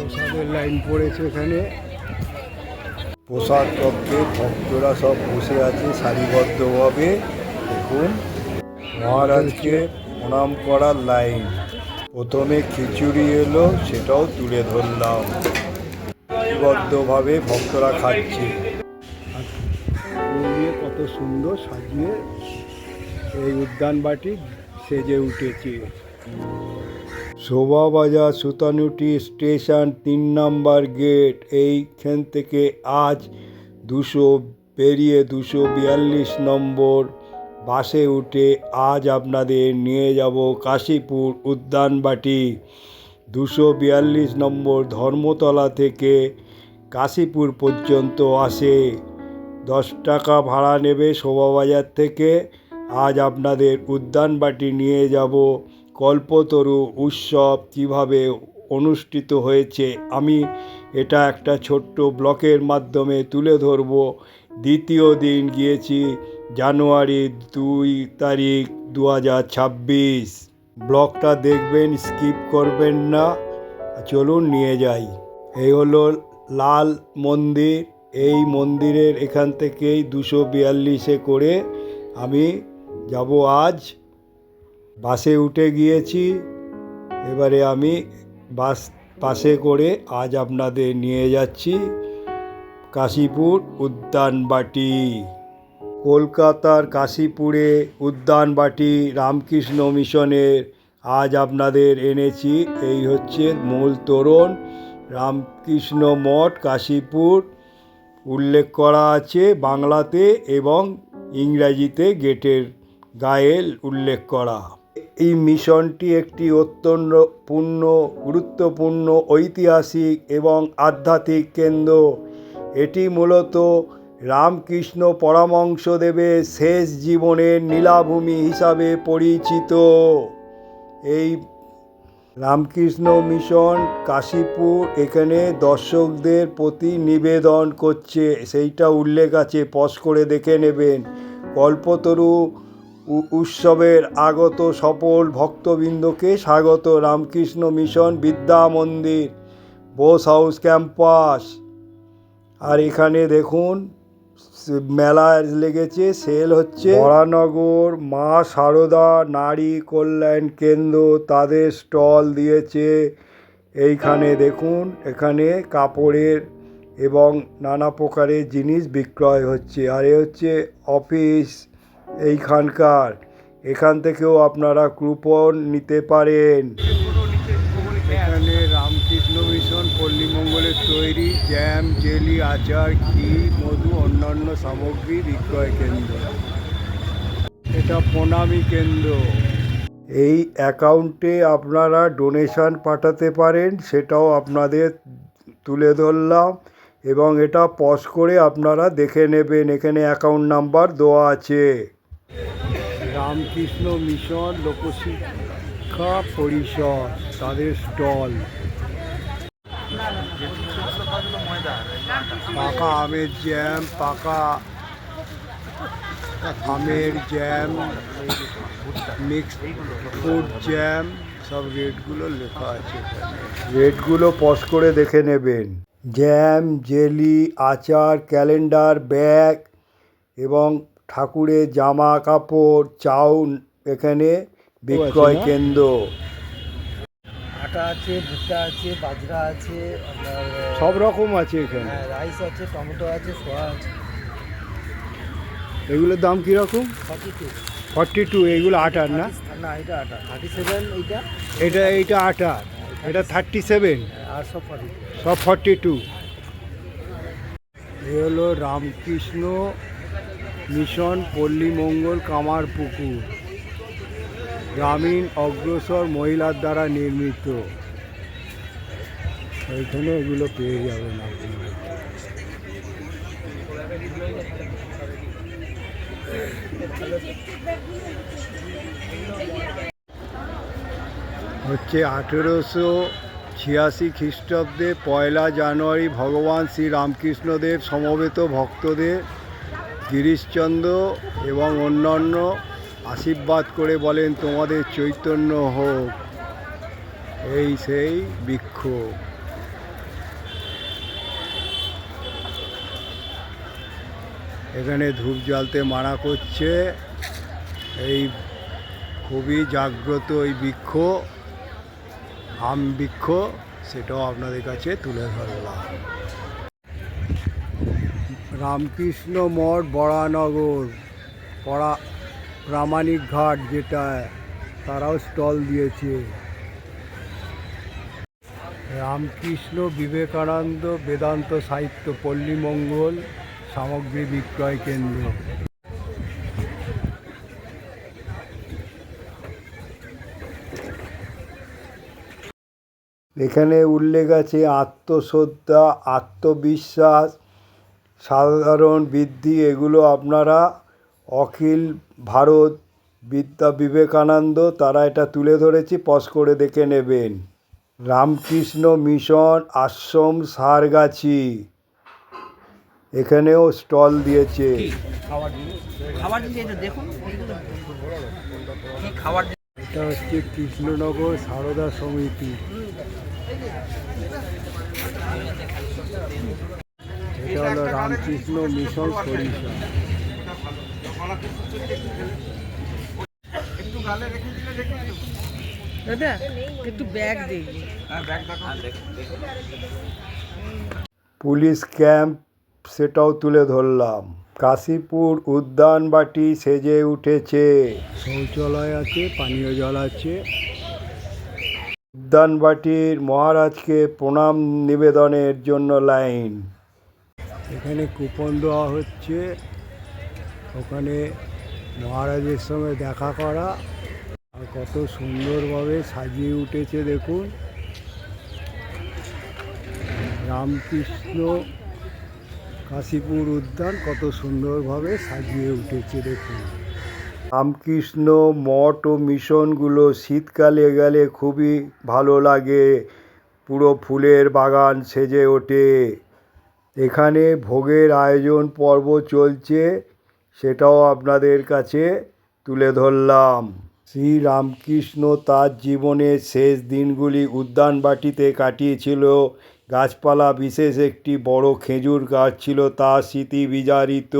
প্রসাদের লাইন পড়েছে এখানে। প্রসাদ কক্ষে ভক্তরা সব বসে আছে সারিবদ্ধভাবে। দেখুন মহারাজকে প্রণাম করার লাইন। প্রথমে খিচুড়ি এলো সেটাও তুলে ধরলাম। সারিবদ্ধভাবে ভক্তরা খাচ্ছে। কত সুন্দর সাজিয়ে এই উদ্যানবাটি সেজে উঠেছে। শোভাবাজার সুতানুটি স্টেশন তিন নাম্বার গেট, এইখান থেকে আজ দুশো, পেরিয়ে দুশো বিয়াল্লিশ নম্বর বাসে উঠে আজ আপনাদের নিয়ে যাব কাশীপুর উদ্যানবাটি। দুশো বিয়াল্লিশ নম্বর ধর্মতলা থেকে কাশীপুর পর্যন্ত আসে। দশ টাকা ভাড়া নেবে শোভাবাজার থেকে। আজ আপনাদের উদ্যানবাটি নিয়ে যাব। কল্পতরু উৎসব কীভাবে অনুষ্ঠিত হয়েছে, আমি এটা একটা ছোট্ট ব্লকের মাধ্যমে তুলে ধরব। দ্বিতীয় দিন গিয়েছি জানুয়ারি দুই তারিখ দু হাজার ছাব্বিশ। ব্লকটা দেখবেন, স্কিপ করবেন না। চলুন নিয়ে যাই। এই হলো লাল মন্দির। এই মন্দিরের এখান থেকেই দুশো বিয়াল্লিশে করে আমি যাব আজ। বাসে উঠে গিয়েছি। এবারে আমি বাস বাসে করে আজ আপনাদের নিয়ে যাচ্ছি কাশীপুর উদ্যানবাটি কলকাতার কাশীপুরে উদ্যানবাটি রামকৃষ্ণ মিশনের আজ আপনাদের এনেছি। এই হচ্ছে মূল তোরণ রামকৃষ্ণ মঠ কাশীপুর। উল্লেখ করা আছে বাংলাতে এবং ইংরাজিতে গেটের গায়েল উল্লেখ করা। এই মিশনটি একটি অত্যন্ত পূর্ণ, গুরুত্বপূর্ণ, ঐতিহাসিক এবং আধ্যাত্মিক কেন্দ্র। এটি মূলত রামকৃষ্ণ পরমংসদেবের শেষ জীবনের নীলাভূমি হিসাবে পরিচিত। এই রামকৃষ্ণ মিশন কাশীপুর, এখানে দর্শকদের প্রতি নিবেদন করছে। সেইটা উল্লেখ আছে পজ করে দেখে নেবেন। কল্পতরু উৎসবের আগত সফল ভক্তবৃন্দকে স্বাগত। রামকৃষ্ণ মিশন বিদ্যা মন্দির, বোস হাউস ক্যাম্পাস। আর এখানে দেখুন মেলা লেগেছে, সেল হচ্ছে। বরানগর, মা সারদা নারী কল্যাণ কেন্দ্র তাদের স্টল দিয়েছে। এইখানে দেখুন, এখানে কাপড়ের এবং নানা প্রকারের জিনিস বিক্রয় হচ্ছে। আর এ হচ্ছে অফিস। এইখানকার। এখান থেকেও আপনারা কুপন নিতে পারেন। এখানে রামকৃষ্ণ মিশন পল্লীমঙ্গলের তৈরি জ্যাম জেলি আচার ঘি মধু অন্যান্য সামগ্রী বিক্রয় কেন্দ্র। এটা প্রণামী কেন্দ্র। এই অ্যাকাউন্টে আপনারা ডোনেশন পাঠাতে পারেন সেটাও আপনাদের তুলে ধরলাম এবং এটা পজ করে আপনারা দেখে নেবেন। এখানে অ্যাকাউন্ট নাম্বার দেওয়া আছে। রামকৃষ্ণ মিশন লোকশিক্ষা পরিষদ, তাদের স্টল। পাকা আমের জ্যাম, পাকা আমের জ্যাম, মিক্সড ফুড জ্যাম, সব রেটগুলো লেখা আছে। রেটগুলো পজ করে দেখে নেবেন। জ্যাম, জেলি, আচার, ক্যালেন্ডার, ব্যাগ এবং ঠাকুরের জামা কাপড় চাউন এখানে বিক্রয় কেন্দ্র। আটা আছে ভুট্টা আছে বাজরা আছে আপনার সব রকম আছে এখানে। হ্যাঁ, রাইস আছে টমেটো আছে সোয়া আছে। এগুলোর দাম কীরকম? Forty two. ফর্টি টু এগুলো আটার না? না এটা আটা। থার্টি সেভেন এইটা? এটা এইটা আটার এটা থার্টি সেভেন। আর সব ফর্টি সব ফর্টি টু। এ হলো রামকৃষ্ণ মিশন পল্লীমঙ্গল কামারপুকুর গ্রামীণ অগ্রসর মহিলার দ্বারা নির্মিত। এইখানে এগুলো পেয়ে যাবেন আপনারা হচ্ছে আঠেরোশো ছিয়াশি খ্রিস্টাব্দে পয়লা জানুয়ারি ভগবান শ্রী রামকৃষ্ণদেব সমবেত ভক্তদের গিরিশচন্দ্র এবং অন্যান্য আশীর্বাদ করে বলেন, তোমাদের চৈতন্য হোক। এই সেই বিক্ষোভ এখানে ধূপ জ্বালতে মানা করছে। এই খুবই জাগ্রত এই বৃক্ষ আম বৃক্ষ সেটাও আপনাদের কাছে তুলে ধরলাম। রামকৃষ্ণ মঠ বরানগর পড়া প্রামাণিক ঘাট যেটা তারাও স্টল দিয়েছে। রামকৃষ্ণ বিবেকানন্দ বেদান্ত সাহিত্য পল্লীমঙ্গল সামগ্রী বিক্রয় কেন্দ্র। এখানে উল্লেখ আছে আত্মশ্রদ্ধা, আত্মবিশ্বাস সাধারণ বৃদ্ধি এগুলো আপনারা অখিল ভারত বিদ্যা বিবেকানন্দ তারা এটা তুলে ধরেছি পজ করে দেখে নেবেন। রামকৃষ্ণ মিশন আশ্রম সারগাছি এখানেও স্টল দিয়েছে। খাবার জিনিস খাবার জিনিস এটা দেখুন। কি খাবার জিনিস? এটা হচ্ছে কৃষ্ণনগর সারদা সমিতি। এটা হলো রামকৃষ্ণ মিশন সরিষা দাদা একটু ব্যাগ দেখবি পুলিশ ক্যাম্প সেটাও তুলে ধরলাম। কাশীপুর উদ্যানবাটি সেজে উঠেছে। শৌচালয় আছে পানীয় জল আছে। উদ্যানবাটির মহারাজকে প্রণাম নিবেদনের জন্য লাইন। এখানে কুপন দেওয়া হচ্ছে। ওখানে মহারাজের সঙ্গে দেখা করা। আর কত সুন্দরভাবে সাজিয়ে উঠেছে দেখুন। রামকৃষ্ণ কাশীপুর উদ্যান কত সুন্দরভাবে সাজিয়ে উঠেছে দেখুন। রামকৃষ্ণ মঠ ও মিশনগুলো শীতকালে গেলে খুবই ভালো লাগে। পুরো ফুলের বাগান সেজে ওঠে। এখানে ভোগের আয়োজন পর্ব চলছে, সেটাও আপনাদের কাছে তুলে ধরলাম। শ্রী রামকৃষ্ণ তার জীবনের শেষ দিনগুলি উদ্যানবাটিতে কাটিয়েছিল। গাছপালা বিশেষ একটি বড় খেজুর গাছ ছিল তার স্মৃতি বিজারিত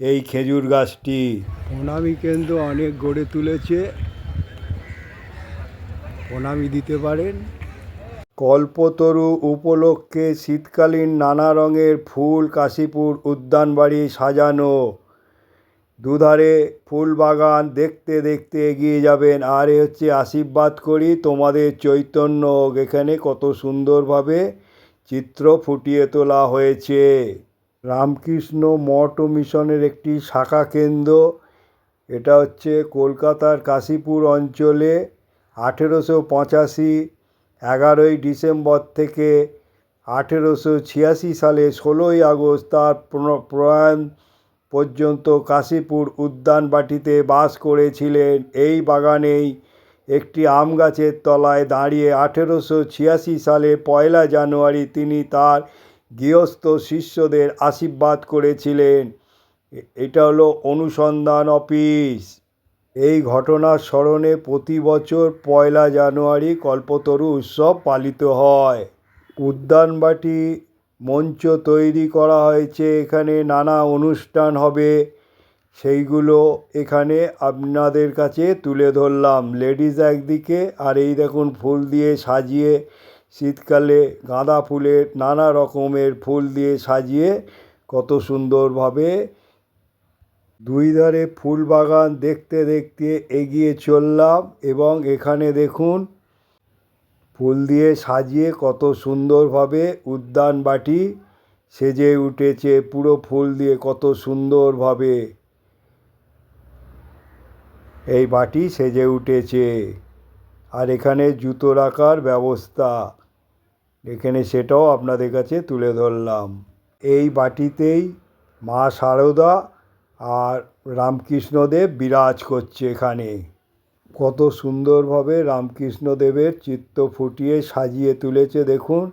এই খেজুর গাছটি। প্রণামী কেন্দ্র অনেক গড়ে তুলেছে। প্রণামী দিতে পারেন। কল্পতরু উপলক্ষে শীতকালীন নানা রঙের ফুল, কাশীপুর উদ্যানবাড়ি সাজানো। দুধারে ফুল বাগান দেখতে দেখতে এগিয়ে যাবেন। আর এ হচ্ছে আশীর্বাদ করি তোমাদের চৈতন্য এখানে কত সুন্দরভাবে চিত্র ফুটিয়ে তোলা হয়েছে। রামকৃষ্ণ মঠ ও মিশনের একটি শাখা কেন্দ্র। এটা হচ্ছে কলকাতার কাশীপুর অঞ্চলে আঠেরোশো পঁচাশি এগারোই ডিসেম্বর থেকে আঠেরোশো ছিয়াশি সালে ষোলোই আগস্ট তার প্র- প্রয়াণ পর্যন্ত কাশীপুর উদ্যানবাটিতে বাস করেছিলেন। এই বাগানেই একটি আম গাছের তলায় দাঁড়িয়ে আঠেরোশো ছিয়াশি সালে পয়লা জানুয়ারি তিনি তার গৃহস্থ শিষ্যদের আশীর্বাদ করেছিলেন। এটা হলো অনুসন্ধান অফিস। এই ঘটনার স্মরণে প্রতি বছর পয়লা জানুয়ারি কল্পতরু উৎসব পালিত হয়। উদ্যানবাটি মঞ্চ তৈরি করা হয়েছে, এখানে নানা অনুষ্ঠান হবে। সেইগুলো এখানে আপনাদের কাছে তুলে ধরলাম। লেডিস একদিকে, আর এই দেখুন ফুল দিয়ে সাজিয়ে, শীতকালে গাঁদা ফুলের নানা রকমের ফুল দিয়ে সাজিয়ে, কত সুন্দরভাবে দুই ধারে ফুল বাগান দেখতে দেখতে এগিয়ে চললাম এবং এখানে দেখুন, ফুল দিয়ে সাজিয়ে কত সুন্দরভাবে উদ্যান বাটি সেজে উঠেছে, পুরো ফুল দিয়ে কত সুন্দরভাবে এই বাটি সেজে উঠেছে। আর এখানে জুতো রাখার ব্যবস্থা, এখানে সেটাও আপনাদের কাছে তুলে ধরলাম। এই বাটিতেই মা শারদা আর রামকৃষ্ণদেব বিরাজ করছে এখানে। কত সুন্দরভাবে রামকৃষ্ণদেবের চিত্র ফুটিয়ে সাজিয়ে তুলেছে, দেখুন।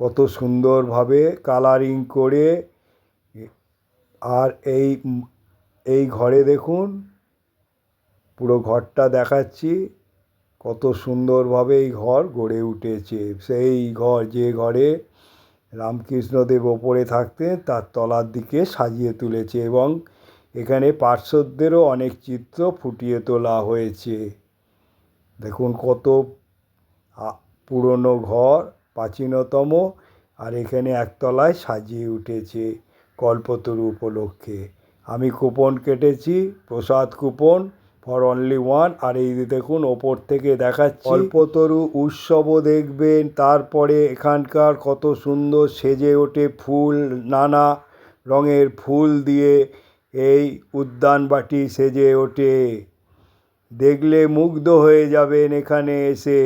কত সুন্দরভাবে কালারিং করে আর এই এই ঘরে দেখুন, পুরো ঘরটা দেখাচ্ছি। কত সুন্দরভাবে এই ঘর গড়ে উঠেছে। সেই ঘর, যে ঘরে রামকৃষ্ণদেব ওপরে থাকতেন তার তলার দিকে সাজিয়ে তুলেছে এবং এখানে পার্শ্বদেরও অনেক চিত্র ফুটিয়ে তোলা হয়েছে। দেখুন কত পুরনো ঘর, প্রাচীনতম, আর এখানে একতলায় সাজিয়ে উঠেছে কল্পতরু উপলক্ষে। আমি কুপন কেটেছি, প্রসাদ কুপন ফর অনলি ওয়ান আর এই দেখুন, ওপর থেকে দেখাচ্ছি। কল্পতরু উৎসবও দেখবেন, তারপরে এখানকার কত সুন্দর সেজে ওঠে ফুল, নানা রঙের ফুল দিয়ে এই উদ্যানবাটি সেজে ওঠে। দেখলে মুগ্ধ হয়ে যাবেন এখানে এসে।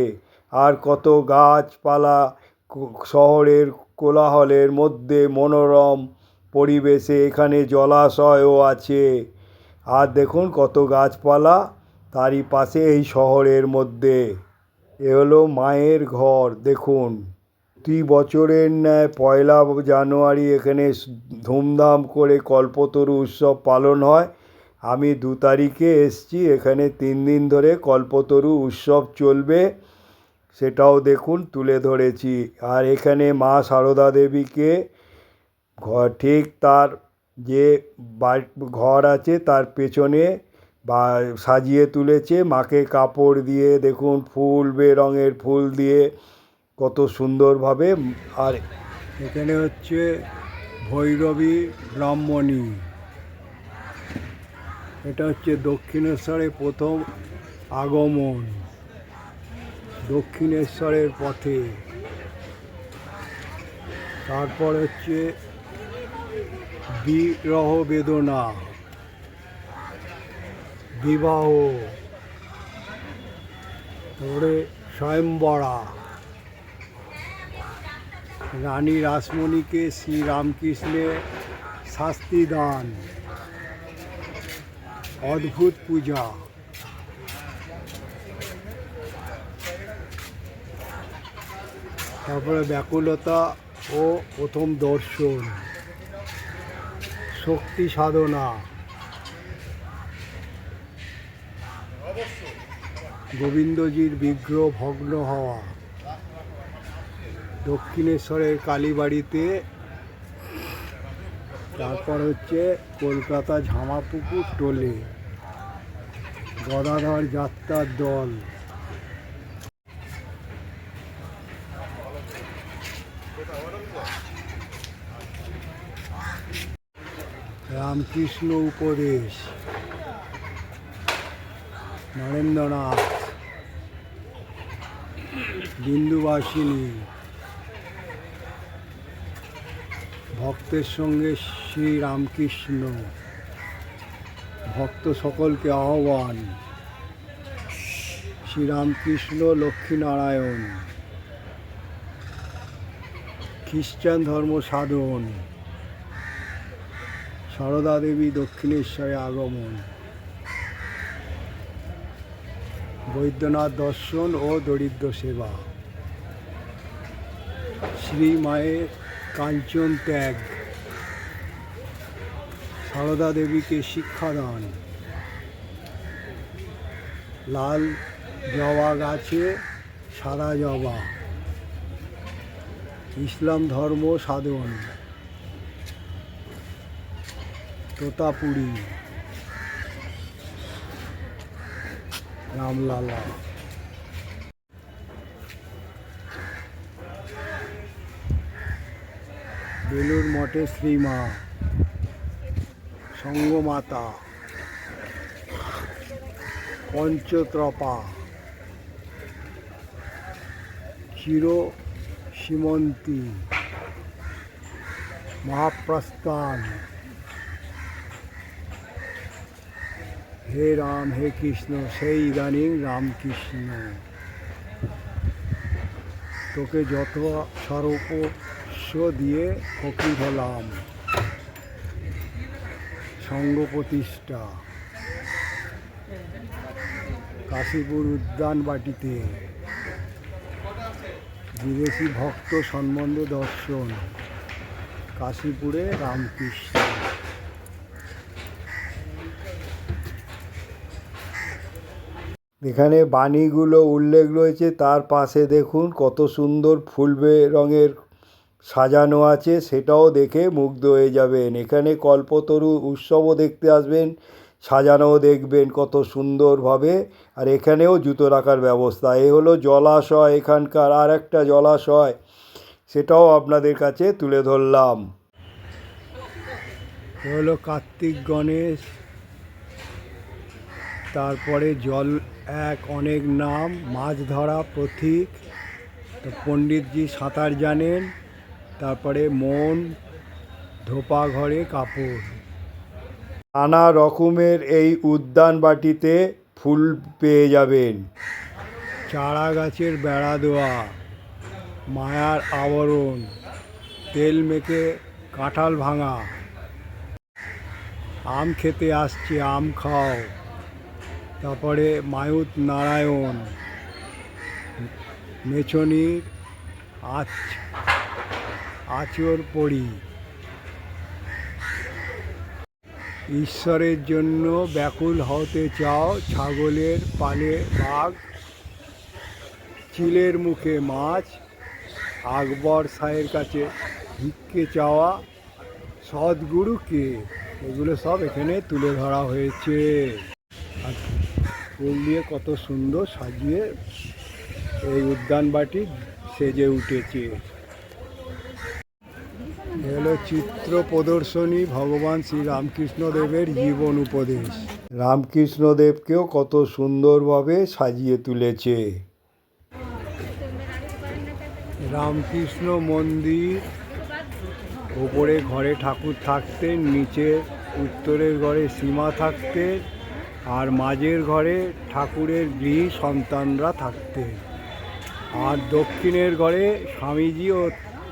আর কত গাছপালা শহরের কোলাহলের মধ্যে মনোরম পরিবেশে এখানে জলাশয়ও আছে। আর দেখুন কত গাছপালা তারই পাশে এই শহরের মধ্যে। এ হলো মায়ের ঘর, দেখুন। প্রতি বছরের ন্যায় পয়লা জানুয়ারি এখানে ধুমধাম করে কল্পতরু উৎসব পালন হয়। আমি দু তারিখে এসছি, এখানে তিন দিন ধরে কল্পতরু উৎসব চলবে। সেটাও দেখুন, তুলে ধরেছি। আর এখানে মা সারদা দেবীকে ঠিক তার যে ঘর আছে তার পেছনে বা সাজিয়ে তুলেছে। মাকে কাপড় দিয়ে, দেখুন, ফুল, বেরঙের ফুল দিয়ে কত সুন্দরভাবে। আর এখানে হচ্ছে ভৈরবী, ব্রাহ্মণী। এটা হচ্ছে দক্ষিণেশ্বরে প্রথম আগমন। দক্ষিণেশ্বরের পথে। তারপর হচ্ছে বিরহ বেদনা বিবাহ তারপরে স্বয়ংবরা রানী রাসমণিকে শ্রী রামকৃষ্ণের শাস্তি দান অদ্ভুত পূজা তারপরে ব্যাকুলতা ও প্রথম দর্শন শক্তি সাধনা। গোবিন্দজির বিগ্রহ ভগ্ন হওয়া। দক্ষিণেশ্বরের কালীবাড়িতে, তারপর হচ্ছে কলকাতা ঝামাপুকুর টোলে। গদাধর যাত্রার দল। রামকৃষ্ণ উপদেশ। নরেন্দ্রনাথ। বিন্দুবাসিনী। ভক্তের সঙ্গে শ্রী রামকৃষ্ণ ভক্ত সকলকে আহ্বান। শ্রীরামকৃষ্ণ লক্ষ্মীনারায়ণ। খ্রিস্টান ধর্ম সাধন। সারদা দেবী দক্ষিণেশ্বরে আগমন। বৈদ্যনাথ দর্শন ও দরিদ্র সেবা। শ্রী মায়ের কাঞ্চন ত্যাগ। সারদা দেবীকে শিক্ষাদান লাল জবা গাছে সাদা জবা। ইসলাম ধর্ম সাধন। তোতাপুরি। রামলালা। বেলুর মঠে শ্রীমা। সঙ্গমাতা। পঞ্চত্রপা। চির সীমন্তী। মহাপ্রস্থান। হে রাম, হে কৃষ্ণ, সেই ইদানিং রামকৃষ্ণ। তোকে যত সর্বস্ব দিয়ে ফকির হলাম সঙ্গ প্রতিষ্ঠা। কাশীপুর উদ্যান বাটিতে বিদেশি ভক্ত সম্বন্ধে দর্শন, কাশীপুরে রামকৃষ্ণ। এখানে বাণীগুলো উল্লেখ রয়েছে। তার পাশে দেখুন কত সুন্দর ফুলবে রঙের সাজানো আছে, সেটাও দেখে মুগ্ধ হয়ে যাবেন। এখানে কল্পতরু উৎসবও দেখতে আসবেন, সাজানোও দেখবেন কত সুন্দরভাবে। আর এখানেও জুতো রাখার ব্যবস্থা। এ হলো জলাশয় এখানকার, আর একটা জলাশয়, সেটাও আপনাদের কাছে তুলে ধরলাম। হলো কার্তিক গণেশ, তারপরে জল এক অনেক নাম মাছ ধরা প্রতীক। তো পণ্ডিতজি সাঁতার জানেন, তারপরে মন, ধোপা ঘরে কাপড়। নানা রকমের এই উদ্যান বাটিতে ফুল পেয়ে যাবেন। চারা গাছের বেড়া দেওয়া মায়ার আবরণ, তেল মেখে কাঁঠাল ভাঙা। আম খেতে আসছে, আম খাও। তারপরে মায়ুত নারায়ণ, মেছনির আচ আচর পড়ি ঈশ্বরের জন্য ব্যাকুল হতে চাও ছাগলের পালে বাঘ, চিলের মুখে মাছ, আকবর শাহের কাছে ভিক্ষে চাওয়া সদ্গুরুকে। এগুলো সব এখানে তুলে ধরা হয়েছে। ফুল দিয়ে কত সুন্দর সাজিয়ে এই উদ্যানবাটি সেজে উঠেছে। হলো চিত্র প্রদর্শনী ভগবান শ্রী রামকৃষ্ণদেবের জীবন উপদেশ। রামকৃষ্ণদেবকেও কত সুন্দরভাবে সাজিয়ে তুলেছে। রামকৃষ্ণ মন্দির ওপরে ঘরে ঠাকুর থাকতেন, নিচে উত্তরের ঘরে সীমা থাকতেন আর মাঝের ঘরে ঠাকুরের গৃহী সন্তানরা থাকতেন আর দক্ষিণের ঘরে স্বামীজি ও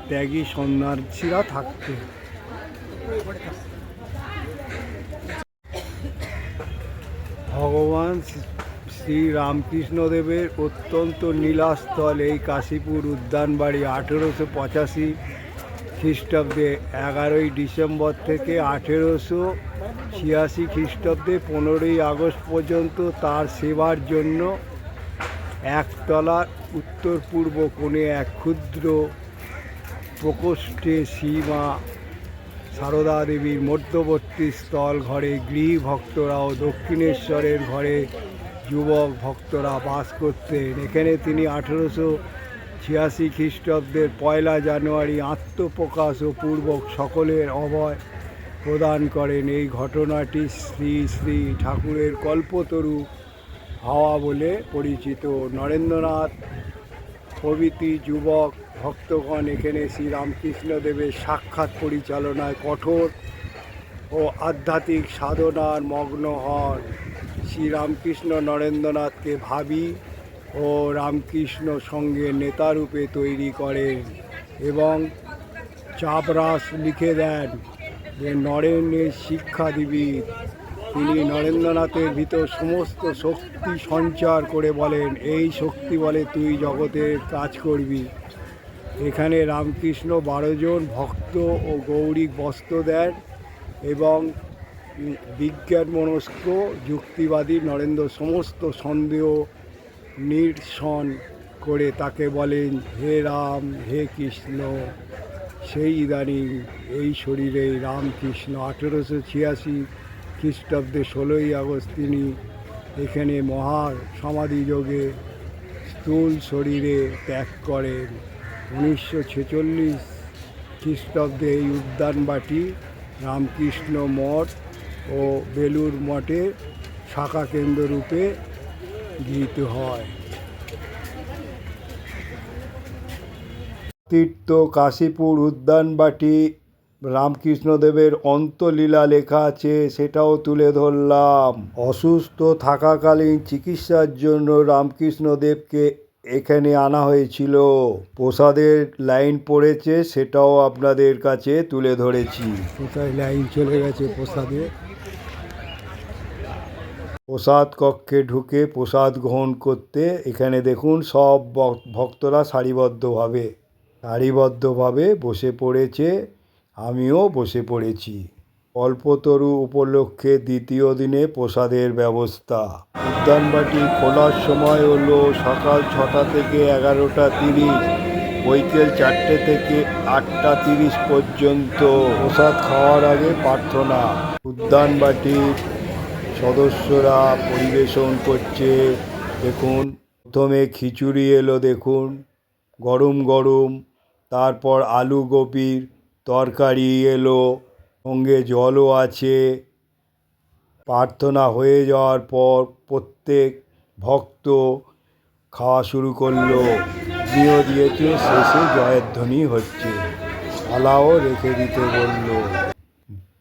ত্যাগী সন্ন্যাসীরা থাকতেন ভগবান শ্রী রামকৃষ্ণদেবের অত্যন্ত নীলাস্থল এই কাশীপুর উদ্যানবাড়ি আঠেরোশো পঁচাশি খ্রিস্টাব্দে এগারোই ডিসেম্বর থেকে আঠেরোশো ছিয়াশি খ্রিস্টাব্দে পনেরোই আগস্ট পর্যন্ত তার সেবার জন্য একতলার উত্তর পূর্ব কোণে এক ক্ষুদ্র প্রকোষ্ঠে সীমা সারদা দেবীর মধ্যবর্তী স্থল ঘরে গৃহী ভক্তরা ও দক্ষিণেশ্বরের ঘরে যুবক ভক্তরা বাস করতেন। এখানে তিনি আঠেরোশো ছিয়াশি খ্রিস্টাব্দের পয়লা জানুয়ারি আত্মপ্রকাশ ও পূর্বক সকলের অভয় প্রদান করেন। এই ঘটনাটি শ্রী শ্রী ঠাকুরের কল্পতরু হাওয়া বলে পরিচিত। নরেন্দ্রনাথ প্রভৃতি যুবক ভক্তগণ এখানে শ্রী রামকৃষ্ণদেবের সাক্ষাৎ পরিচালনায় কঠোর ও আধ্যাত্মিক সাধনার মগ্ন হন। শ্রীরামকৃষ্ণ নরেন্দ্রনাথকে ভাবি ও রামকৃষ্ণ সঙ্গে নেতারূপে তৈরি করেন এবং চাপরাস লিখে দেন যে নরেনের শিক্ষা দিবি তিনি নরেন্দ্রনাথের ভিতর সমস্ত শক্তি সঞ্চার করে বলেন, এই শক্তি বলে তুই জগতের কাজ করবি। এখানে রামকৃষ্ণ বারোজন ভক্ত ও গৌরী বস্ত্র দেন এবং বিজ্ঞান মনস্ক যুক্তিবাদী নরেন্দ্র সমস্ত সন্দেহ নিরসন করে তাকে বলেন, হে রাম, হে কৃষ্ণ, সেই ইদানিং এই শরীরে রামকৃষ্ণ আঠেরোশো ছিয়াশি খ্রিস্টাব্দে ষোলোই আগস্ট তিনি এখানে মহা সমাধি যোগে স্থূল শরীরে ত্যাগ করেন। উনিশশো ছেচল্লিশ খ্রিস্টাব্দে এই উদ্যানবাটি রামকৃষ্ণ মঠ ও বেলুর মঠে শাখা কেন্দ্র রূপে গৃহীত হয়। তীর্থ কাশীপুর উদ্যানবাটি রামকৃষ্ণদেবের অন্তলীলা লেখা আছে সেটাও তুলে ধরলাম। অসুস্থ থাকাকালীন চিকিৎসার জন্য রামকৃষ্ণদেবকে এখানে আনা হয়েছিল। প্রসাদের লাইন পড়েছে সেটাও আপনাদের কাছে তুলে ধরেছি। কোথায় লাইন চলে গেছে প্রসাদে? প্রসাদ কক্ষে ঢুকে প্রসাদ গ্রহণ করতে এখানে দেখুন সব ভক- ভক্তরা সারিবদ্ধভাবে সারিবদ্ধভাবে বসে পড়েছে, আমিও বসে পড়েছি। অল্পতরু উপলক্ষে দ্বিতীয় দিনে প্রসাদের ব্যবস্থা। উদ্যানবাটি খোলার সময় হলো সকাল ছটা থেকে এগারোটা তিরিশ, বৈকেল চারটে থেকে আটটা তিরিশ পর্যন্ত। প্রসাদ খাওয়ার আগে প্রার্থনা। উদ্যানবাটির সদস্যরা পরিবেশন করছে, দেখুন। প্রথমে খিচুড়ি এলো, দেখুন। গরম গরম। তারপর আলু গোপির তরকারি এলো, সঙ্গে জলও আছে। প্রার্থনা হয়ে যাওয়ার পর প্রত্যেক ভক্ত খাওয়া শুরু করল। দিয়েও দিয়েছে শেষে জয়ের ধ্বনি হচ্ছে। থালাও রেখে দিতে বলল।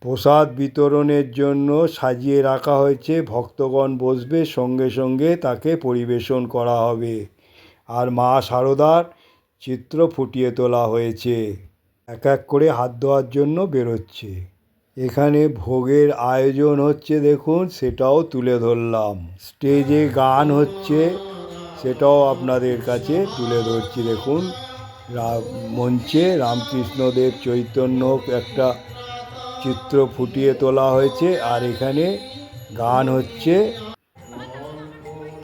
প্রসাদ বিতরণের জন্য সাজিয়ে রাখা হয়েছে, ভক্তগণ বসবে, সঙ্গে সঙ্গে তাকে পরিবেশন করা হবে। আর মা সারদার চিত্র ফুটিয়ে তোলা হয়েছে। এক এক করে হাত ধোয়ার জন্য বেরোচ্ছে। এখানে ভোগের আয়োজন হচ্ছে, দেখুন, সেটাও তুলে ধরলাম। স্টেজে গান হচ্ছে, সেটাও আপনাদের কাছে তুলে ধরছি, দেখুন। মঞ্চে রামকৃষ্ণদেব চৈতন্য একটা চিত্র ফুটিয়ে তোলা হয়েছে আর এখানে গান হচ্ছে।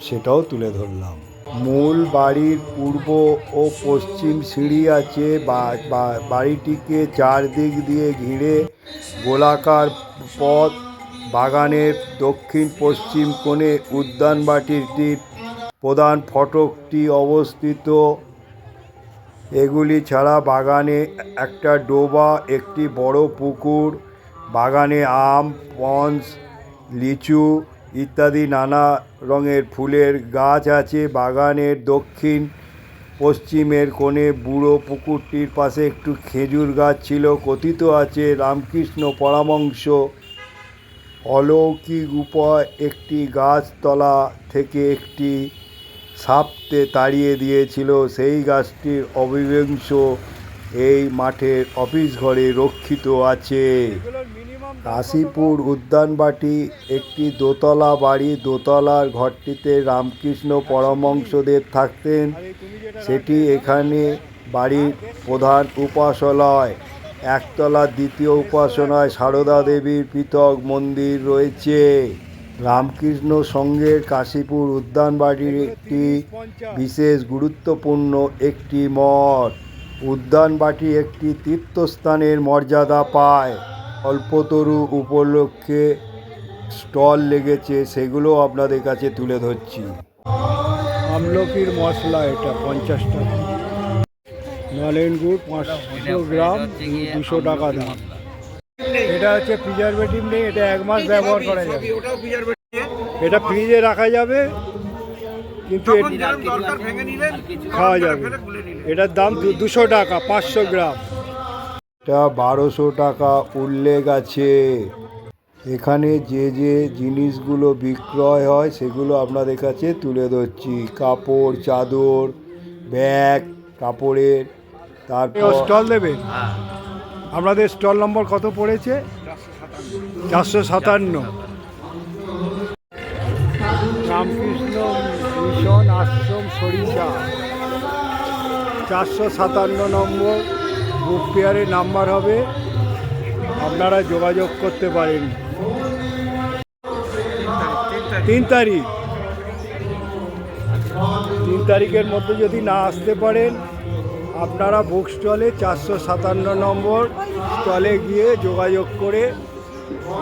সেটাও তুলে ধরলাম। মূল বাড়ির পূর্ব ও পশ্চিম সিঁড়ি আছে। বাড়িটিকে চারদিক দিয়ে ঘিরে গোলাকার পথ। বাগানের দক্ষিণ পশ্চিম কোণে উদ্যানবাটিটির প্রধান ফটকটি অবস্থিত। এগুলি ছাড়া বাগানে একটা ডোবা, একটি বড় পুকুর বাগানে আম পঞ্চ লিচু ইত্যাদি নানা রঙের ফুলের গাছ আছে। বাগানের দক্ষিণ, পশ্চিমের কোণে বুড়ো পুকুরটির পাশে একটু খেজুর গাছ ছিল, কথিত আছে রামকৃষ্ণ পরামংশ। অলৌকিক উপায়, একটি গাছতলা থেকে একটি সাপতে তাড়িয়ে দিয়েছিল। সেই গাছটির অবিবংশ এই মাঠের অফিস ঘরে রক্ষিত আছে। কাশীপুর উদ্যানবাটি একটি দোতলা বাড়ি, দোতলার ঘরটিতে রামকৃষ্ণ পরমংশদেব থাকতেন। সেটি এখানে বাড়ির প্রধান উপাসনায় একতলা দ্বিতীয় উপাসনায় সারদা দেবীর পৃথক মন্দির রয়েছে। রামকৃষ্ণ সঙ্গের কাশীপুর উদ্যানবাড়ির একটি বিশেষ গুরুত্বপূর্ণ একটি মঠ। উদ্যানবাটি একটি তীর্থস্থানের মর্যাদা পায়। অল্পতরু উপলক্ষে স্টল লেগেছে, সেগুলো আপনাদের কাছে তুলে ধরছি। আমলকির মশলা এটা, পঞ্চাশ টাকা। নলেন গুড়, পাঁচশো গ্রাম, দুশো টাকা দাম। এটা হচ্ছে প্রিজারভেটিভ নেই, এটা এক মাস ব্যবহার করা যাবে। এটা ফ্রিজে রাখা যাবে কিন্তু খাওয়া যাবে। এটার দাম দু- দুশো টাকা পাঁচশো গ্রাম। এটা বারোশো টাকা উল্লেখ আছে। এখানে যে যে জিনিসগুলো বিক্রয় হয় সেগুলো আপনাদের কাছে তুলে ধরছি। কাপড় চাদর ব্যাগ কাপড়ের তারপর স্টল দেবে? আপনাদের স্টল নম্বর কত পড়েছে? চারশো সাতান্ন। আশ্রম সরিষা। চারশো সাতান্ন নম্বর বুক পেয়ারের নাম্বার হবে। আপনারা যোগাযোগ করতে পারেন। তিন তারিখ। তিন তারিখের মধ্যে যদি না আসতে পারেন, আপনারা বুক স্টলে চারশো সাতান্ন নম্বর স্টলে গিয়ে যোগাযোগ করে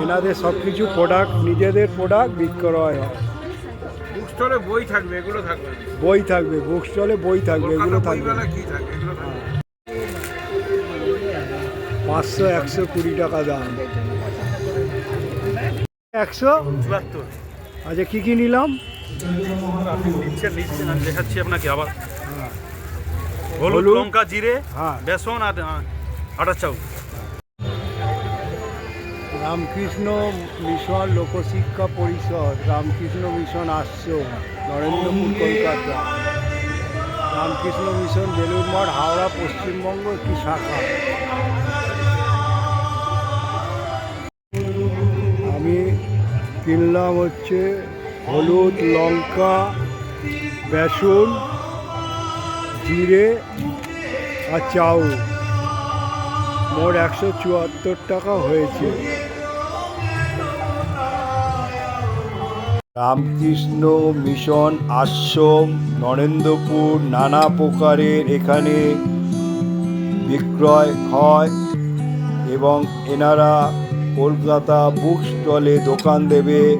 এনাদের সব কিছু প্রোডাক্ট, নিজেদের প্রোডাক্ট বিক্রয় হয়। স্টলে বই থাকবে এগুলো থাকবে। বই থাকবে বুক স্টলে বই থাকবে এগুলো থাকবে। কি থাকবে এগুলো থাকবে। পাঁচশো একশো কুড়ি টাকা দাম। একশো? চুয়াত্তর। আচ্ছা কী কী নিলাম? নিচ্ছেন নিচ্ছেন আমি দেখাচ্ছি আপনাকে আবার। হ্যাঁ। হলুদ লঙ্কা জিরে হ্যাঁ। বেসন আর আহ, আটার চাউ Ramakrishna mission Lokashiksha Parishad, Ramakrishna mission ashram Narendrapur Kolkata. Ramakrishna mission Belur Math, Howrah, Paschimbanga একটি শাখা। আমি কিনলাম হচ্ছে হলুদ, লঙ্কা, বেসন, জিরে আর চাউল। মোট একশো চুয়াত্তর টাকা হয়েছে। রামকৃষ্ণ মিশন আশ্রম, নরেন্দ্রপুর, নানা প্রকারের এখানে বিক্রয় হয় এবং এনারা কলকাতা বুক স্টলে দোকান দেবে।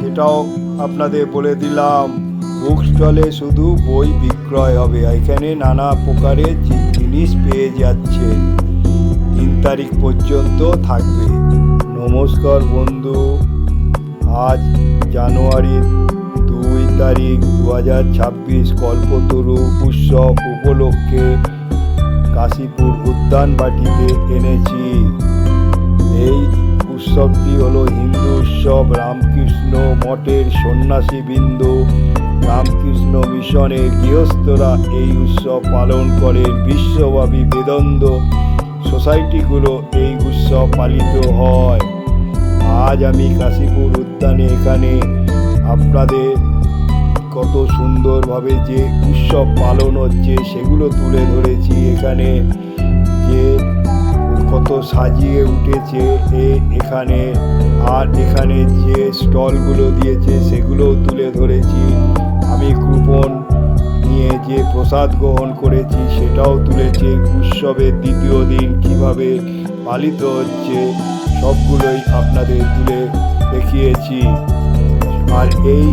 সেটাও আপনাদের বলে দিলাম। বুক স্টলে শুধু বই বিক্রয় হবে। এখানে নানা প্রকারের জিনিস পেয়ে যাচ্ছে। তিন তারিখ পর্যন্ত থাকবে। নমস্কার বন্ধু। আজ জানুয়ারির দুই তারিখ দু হাজার ছাব্বিশ কল্পতরু উৎসব উপলক্ষে কাশীপুর উদ্যান বাটিতে এনেছি। এই উৎসবটি হলো হিন্দু উৎসব। রামকৃষ্ণ মঠের সন্ন্যাসী বিন্দু। রামকৃষ্ণ মিশনের গৃহস্থরা এই উৎসব পালন করেন। বিশ্বব্যাপী বেদন্দ সোসাইটিগুলো এই উৎসব পালিত হয়। আজ আমি কাশীপুর উদ্যানে এখানে আপনাদের কত সুন্দরভাবে যে উৎসব পালন হচ্ছে সেগুলো তুলে ধরেছি এখানে। যে কত সাজিয়ে উঠেছে এ এখানে। আর এখানে যে স্টলগুলো দিয়েছে সেগুলোও তুলে ধরেছি। আমি কুপন নিয়ে যে প্রসাদ গ্রহণ করেছি সেটাও তুলেছি। উৎসবের দ্বিতীয় দিন কীভাবে পালিত হচ্ছে সবগুলোই আপনাদের তুলে দেখিয়েছি। আর এই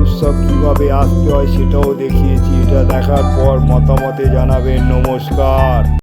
উৎসব কীভাবে আসতে হয় সেটাও দেখিয়েছি। এটা দেখার পর মতামতে জানাবেন। নমস্কার।